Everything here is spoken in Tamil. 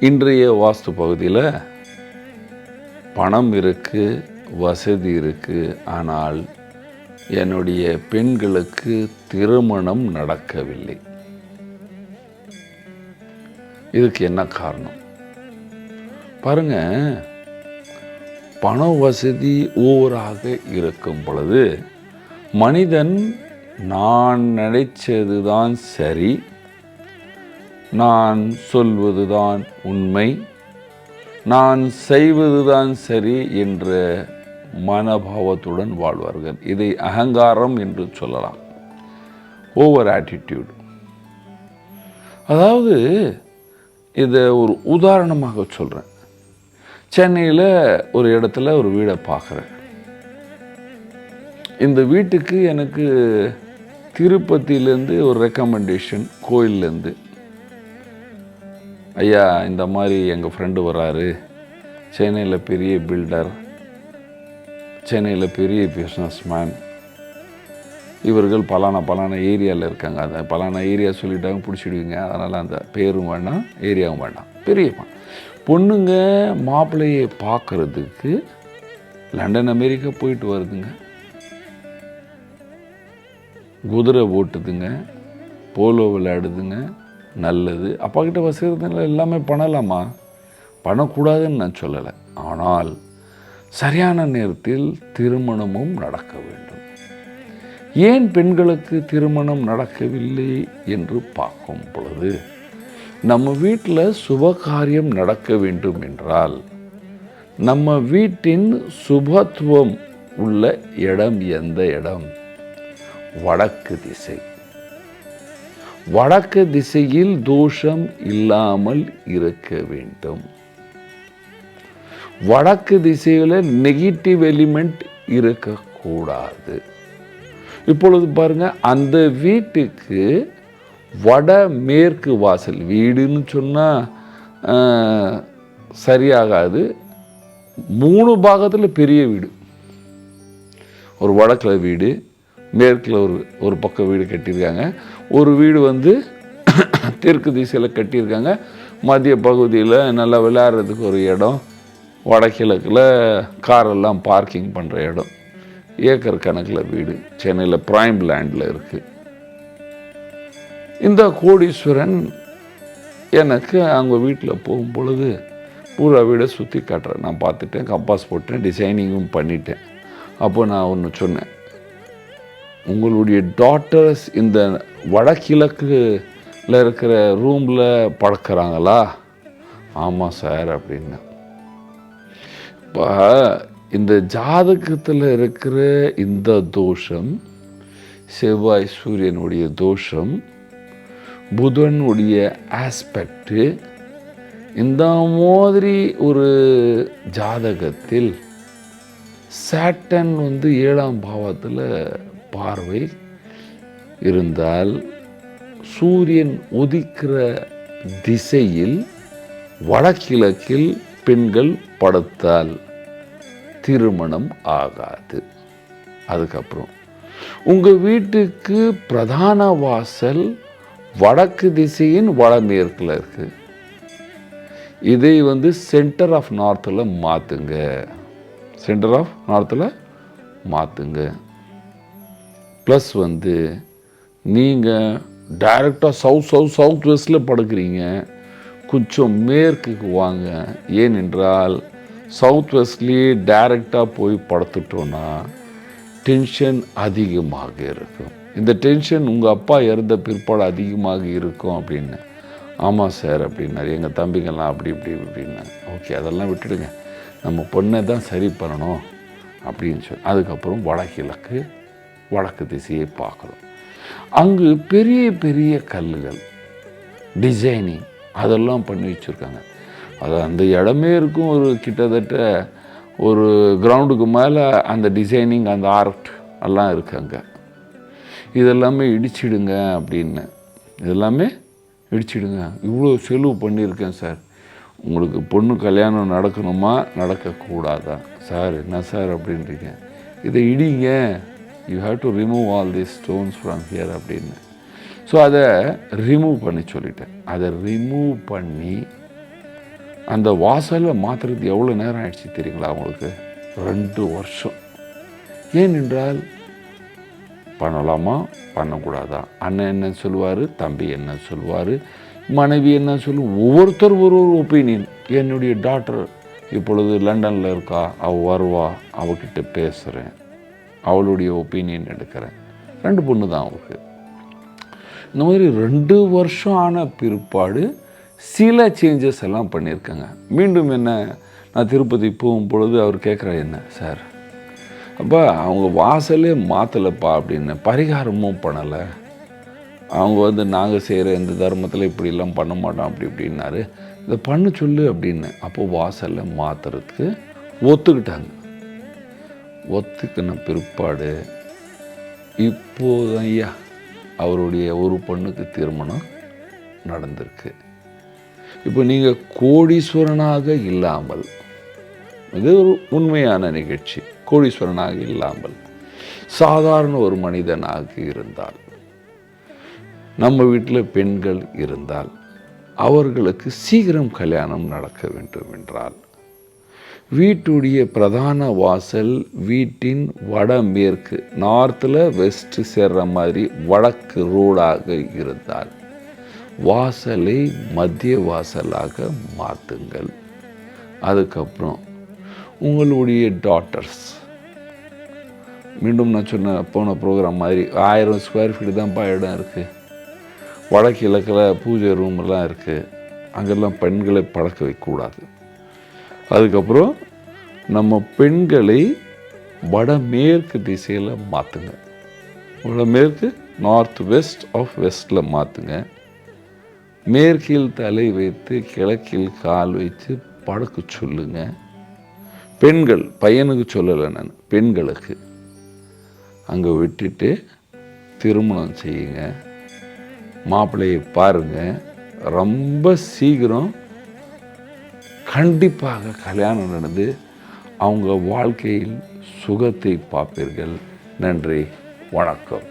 இன்றைய வாஸ்து பகுதியில் பணம் இருக்குது வசதி இருக்குது ஆனால் என்னுடைய பெண்களுக்கு திருமணம் நடக்கவில்லை. இதுக்கு என்ன காரணம்? பாருங்க பண வசதி ஓவராக இருக்கும் பொழுது மனிதன் நான் நினைச்சதுதான் சரி நான் சொல்வதுதான் உண்மை. நான் செய்வதுதான் சரி என்ற மனபாவத்துடன் வாழ்வார்கள். இதை அகங்காரம் என்று சொல்லலாம். ஓவர் ஆட்டிடியூட் அதாவது இதை ஒரு உதாரணமாக சொல்கிறேன் சென்னையில் ஒரு இடத்துல ஒரு வீடை பார்க்குறேன். இந்த வீட்டுக்கு எனக்கு திருப்பதியிலேருந்து ஒரு ரெக்கமெண்டேஷன் கோயில்லேருந்து ஐயா இந்த மாதிரி எங்கள் ஃப்ரெண்டு வராரு. சென்னையில் பெரிய பில்டர் சென்னையில் பெரிய பிஸ்னஸ் மேன் இவர்கள் பலான பலான ஏரியாவில் இருக்காங்க. அந்த பலான ஏரியா சொல்லிட்டாங்க பிடிச்சிடுவீங்க. அதனால் அந்த பேரும் வேண்டாம் ஏரியாவும் வேண்டாம் பெரிய பொண்ணுங்க மாப்பிள்ளையை பார்க்குறதுக்கு லண்டன் அமெரிக்கா போயிட்டு வருதுங்க. குதிரை ஓட்டுதுங்க போலோ விளையாடுதுங்க. நல்லது. அப்பா கிட்ட வசதி எல்லாமே பண்ணலாமா? பண்ணக்கூடாதுன்னு நான் சொல்லலை. ஆனால் சரியான நேரத்தில் திருமணமும் நடக்க வேண்டும். ஏன் பெண்களுக்கு திருமணம் நடக்கவில்லை என்று பார்க்கும் பொழுது நம்ம வீட்டில் சுபகாரியம் நடக்க வேண்டும் என்றால் நம்ம வீட்டின் சுபத்துவம் உள்ள இடம் எந்த இடம்? வடக்கு திசை. வடக்கு திசையில் தோஷம் இல்லாமல் இருக்க வேண்டும். வடக்கு திசையில் நெகட்டிவ் எலிமெண்ட் இருக்கக்கூடாது. இப்பொழுது பாருங்க அந்த வீட்டுக்கு வட மேற்கு வாசல் வீடுன்னு சொன்னால் சரியாகாது. மூணு பாகத்தில் பெரிய வீடு. ஒரு வடக்கில் வீடு மேற்கில் ஒரு ஒரு பக்கம் வீடு கட்டியிருக்காங்க. ஒரு வீடு வந்து தெற்கு திசையில் கட்டியிருக்காங்க. மத்திய பகுதியில் நல்லா விளையாடுறதுக்கு ஒரு இடம். வடகிழக்கில் காரெல்லாம் பார்க்கிங் பண்ணுற இடம். ஏக்கர் கணக்கில் வீடு. சென்னையில் பிரைம் லேண்டில் இருக்குது இந்த கோடீஸ்வரன் எனக்கு அவங்க வீட்டில் போகும் பொழுது பூரா வீடை சுற்றி காட்டுறேன். நான் பார்த்துட்டேன் கம்பாஸ் போட்டேன் டிசைனிங்கும் பண்ணிட்டேன். அப்போ நான் ஒன்று சொன்னேன். உங்களுடைய டாட்டர்ஸ் இந்த வடகிழக்குல இருக்கிற ரூமில் பழக்கிறாங்களா ஆமாம் சார் அப்படின்னு. இப்போ இந்த ஜாதகத்தில் இருக்கிற இந்த தோஷம் செவ்வாய் சூரியனுடைய தோஷம் புதனுடைய ஆஸ்பெக்டு இந்த மாதிரி ஒரு ஜாதகத்தில் சேட்டன் வந்து ஏழாம் பாவத்தில் பார்வை இருந்தால் சூரியன் உதிக்கிற திசையில் வடகிழக்கில் பெண்கள் படுத்தால் திருமணம் ஆகாது. அதுக்கப்புறம் உங்கள் வீட்டுக்கு பிரதான வாசல் வடக்கு திசையின் வடமேற்கில் இருக்கு. இதை வந்து சென்டர் ஆஃப் நார்த்தில் மாற்றுங்க சென்டர் ஆஃப் நார்த்தில் மாற்றுங்க ப்ளஸ் வந்து நீங்கள் டைரெக்டாக சவுத் சவுத் சவுத் வெஸ்ட்டில் படுக்கிறீங்க. கொஞ்சம் மேற்குக்கு வாங்க. ஏனென்றால் சவுத் வெஸ்ட்லேயே டைரெக்டாக போய் படுத்துட்டோன்னா டென்ஷன் அதிகமாக இருக்கும். இந்த டென்ஷன் உங்கள் அப்பா இறந்த பிற்பாடு அதிகமாக இருக்கும் அப்படின்னு. ஆமாம் சார் அப்படின்னாரு. எங்கள் தம்பிங்கெல்லாம் அப்படி இப்படி இப்படின்னு ஓகே அதெல்லாம் விட்டுடுங்க. நம்ம பொண்ணை தான் சரி பண்ணணும் அப்படின்னு சொல்லி அதுக்கப்புறம் வடகிழக்கு வடக்கு திசையை பார்க்குறோம். அங்கு பெரிய பெரிய கல்லுகள் டிசைனிங் அதெல்லாம் பண்ணி வச்சுருக்காங்க. அது அந்த இடமே இருக்கும் ஒரு கிட்டத்தட்ட ஒரு கிரவுண்டுக்கு மேலே அந்த டிசைனிங் அந்த ஆர்ட் எல்லாம் இருக்காங்க அங்கே. இதெல்லாமே இடிச்சிடுங்க அப்படின்னு. இதெல்லாமே இடிச்சிடுங்க. இவ்வளோ செலவு பண்ணியிருக்கேன் சார். உங்களுக்கு பொண்ணு கல்யாணம் நடக்கணுமா? நடக்கக்கூடாதா? சார் என்ன சார் அப்படின்றீங்க? இதை இடிங்க. You have to remove all the stones from here அப்படின்னு. ஸோ அதை ரிமூவ் பண்ணி சொல்லிட்டேன். அதை ரிமூவ் பண்ணி அந்த வாசலை மாற்றுறது எவ்வளோ நேரம் ஆயிடுச்சு தெரியுங்களா அவங்களுக்கு ரெண்டு வருஷம். ஏனென்றால் பண்ணலாமா? பண்ணக்கூடாதா? அண்ணன் என்ன சொல்லுவார்? தம்பி என்ன சொல்லுவார்? மனைவி என்ன சொல்லும் ஒவ்வொருத்தர் ஒரு ஒரு ஒப்பீனியன் என்னுடைய டாக்டர் இப்பொழுது லண்டனில் இருக்கா? அவள் வருவா. அவகிட்ட பேசுகிறேன் அவளுடைய ஒப்பீனியன் எடுக்கிறேன். ரெண்டு பொண்ணு தான் அவளுக்கு. இந்த மாதிரி ரெண்டு வருஷம் ஆன பிற்பாடு சில சேஞ்சஸ் எல்லாம் பண்ணியிருக்காங்க. மீண்டும் என்ன நான் திருப்பதி போகும் பொழுது அவர் கேட்குறா என்ன சார் அப்போ அவங்க வாசலே மாற்றலைப்பா அப்படின்னு பரிகாரமும் பண்ணலை. அவங்க வந்து நாங்கள் செய்கிற இந்த தர்மத்தில் இப்படிலாம் பண்ண மாட்டோம் அப்படி இப்படின்னாரு. இதை பண்ண சொல்லு அப்படின்னு. அப்போது வாசலில் மாற்றுறதுக்கு ஒத்துக்கிட்டாங்க. ஒத்துக்கின பிற்பாடு இப்போது ஐயா அவருடைய ஒரு பொண்ணுக்கு திருமணம் நடந்திருக்கு. இப்போ நீங்கள் கோடீஸ்வரனாக இல்லாமல் இது ஒரு உண்மையான நிகழ்ச்சி கோடீஸ்வரனாக இல்லாமல் சாதாரண ஒரு மனிதனாக இருந்தால் நம்ம வீட்டில் பெண்கள் இருந்தால் அவர்களுக்கு சீக்கிரம் கல்யாணம் நடக்க வேண்டும் என்றால் வீட்டுடைய பிரதான வாசல் வீட்டின் வடமேற்கு நார்த்தில் வெஸ்ட்டு சேர்ற மாதிரி வடக்கு ரோடாக இருந்தால் வாசலை மத்திய வாசலாக மாற்றுங்கள் அதுக்கப்புறம் உங்களுடைய டாட்டர்ஸ் மீண்டும் நான் சொன்ன போன ப்ரோக்ராம் மாதிரி ஆயிரம் ஸ்கொயர் ஃபீட் தான்ப்பா இடம் இருக்குது வடக்கு இலக்கில் பூஜை ரூமெல்லாம் இருக்குது அங்கெல்லாம் பெண்களை பழக்க வைக்கக்கூடாது அதுக்கப்புறம் நம்ம பெண்களை வடமேற்கு திசையில் மாற்றுங்க வடமேற்கு நார்த் வெஸ்ட் ஆஃப் வெஸ்ட்டில் மாற்றுங்க மேற்கில் தலை வைத்து கிழக்கில் கால் வைத்து படக்கு சொல்லுங்க. பெண்கள் பையனுக்கு சொல்லலை நான் பெண்களுக்கு. அங்கே விட்டுட்டு திருமணம் செய்யுங்க. மாப்பிள்ளையை பாருங்கள் ரொம்ப சீக்கிரம் கண்டிப்பாக கல்யாணம் நடந்து அவங்க வாழ்க்கையில் சுகத்தை பார்ப்பீர்கள். நன்றி. வணக்கம்.